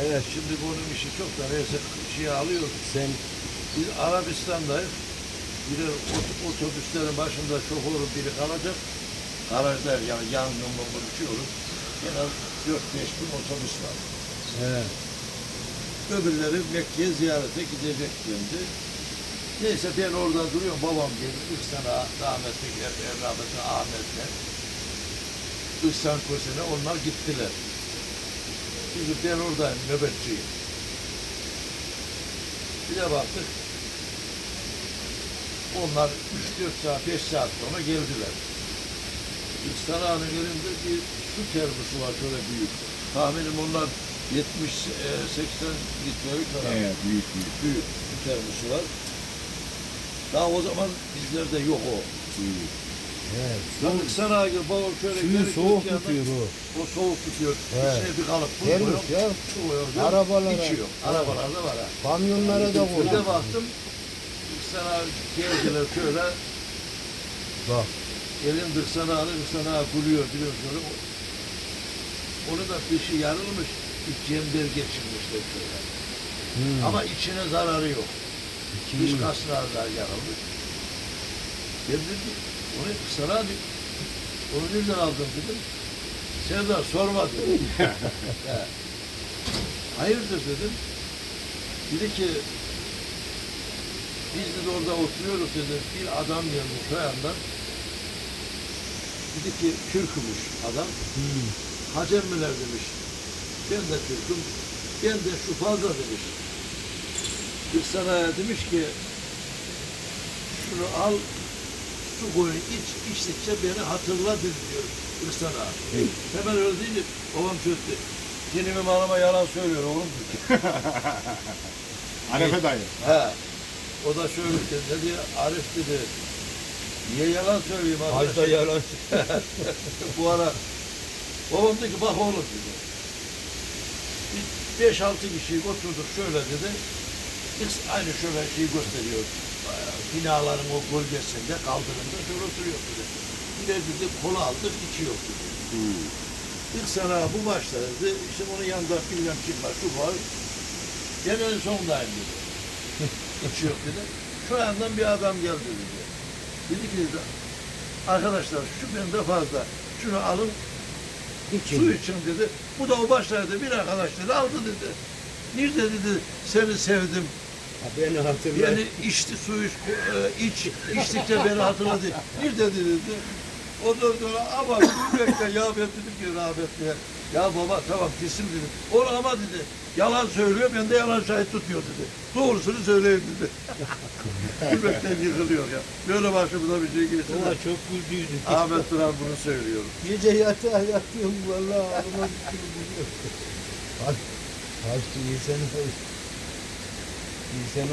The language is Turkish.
Evet. Şimdi bunun işi çok da neyse şey alıyoruz. Sen Biz Arabistan'dayız. Bir de ot- otobüslerin başında şoförü biri kalacak. Garajlar yani yangınla buluşuyoruz. En az 4-5 bin otobüs var. evet. Öbürleri Mekke'ye ziyarete gidecek şimdi. Neyse ben orada duruyorum. Babam geldi. İhsan'a, rahmetli rahmetli Ahmet'le. İhsan Köse'ne onlar gittiler. Şimdi ben oradayım, nöbetçiyim. Bir de baktık. Onlar 3-4 saat, 5 saat sonra geldiler. İhsan Ağa'nın elinde bir su termosu var şöyle büyük. Tahminim onlar 70-80 litrelik falan Evet, büyük büyük. büyük bir termosu var. Daha o zaman bizlerde yok o. büyük. Evet. Sandık sana gibi babam şöyle Suyu soğuk tutuyor o. O soğuk tutuyor. Evet. İçine bir kalıp buz Termos ya. Koyuyor. Arabalara. İçiyor. Arabalarda var ha. Kamyonlara da Bir de koyuyor. baktım. Sana geldiler şöyle. Bak. Elin dıksana alır, dıksana gülüyor biliyor şöyle. Onu da dışı yarılmış. Bir cember geçirmişler şöyle. Hmm. Ama içine zararı yok. Dış yıl. kaslarlar yarılmış. Ben dedim, onu sana. Onu nereden aldın dedim. Serdar sorma dedim. Hayırdır dedim. Dedi ki biz de orada oturuyoruz dedi. Bir adam gelmiş o yandan. Dedi ki Türk'ümüş adam. Hmm. Hacemmiler demiş. Ben de Türk'üm. Ben de şu fazla demiş. Bir sanaya demiş ki şunu al su koyun iç içtikçe beni hatırla dedi diyor bir sana. Hemen öyle deyince babam çöktü. Dinimi malıma yalan söylüyor oğlum dedi. Arefe dayı. He. O da şöyle dedi. Dedi Arif dedi. Niye yalan söyleyeyim arkadaş? Hacda yalan. Bu ara babam dedi ki bak oğlum dedi. Beş altı kişi oturduk şöyle dedi. Biz aynı şöyle şeyi gösteriyor. Binaların o gölgesinde kaldırımda şöyle dedi. Bir de dedi kola aldık içiyor dedi. İlk sana bu başladı. İşte onun yanında bilmem kim var, şu var. Ben en sondayım dedi. İçiyor dedi. Şu yandan bir adam geldi dedi. Dedi ki dedi, arkadaşlar şu bende fazla. Şunu alın su İçin. için dedi. Bu da o başladı. Bir arkadaş dedi aldı dedi. Nerede dedi seni sevdim. Beni hatırla. Yani içti su iç, e, iç içtikçe beni hatırladı. Nerede dedi. dedi. Ondan sonra ama gülmekten ya ben dedim ki rahmetliye. Ya baba tamam kesin dedim. Onu ama dedi. Yalan söylüyor ben de yalan şahit tutuyor dedi. Doğrusunu söyleyeyim dedi. Gülmekten yıkılıyor ya. Böyle başımıza bir şey geçti. De çok güldüydü. Ahmet Duran bunu söylüyor. Gece yatağa yatıyorum vallahi ağrıma gidiyor. Hadi. Hadi iyi sen. İyi sen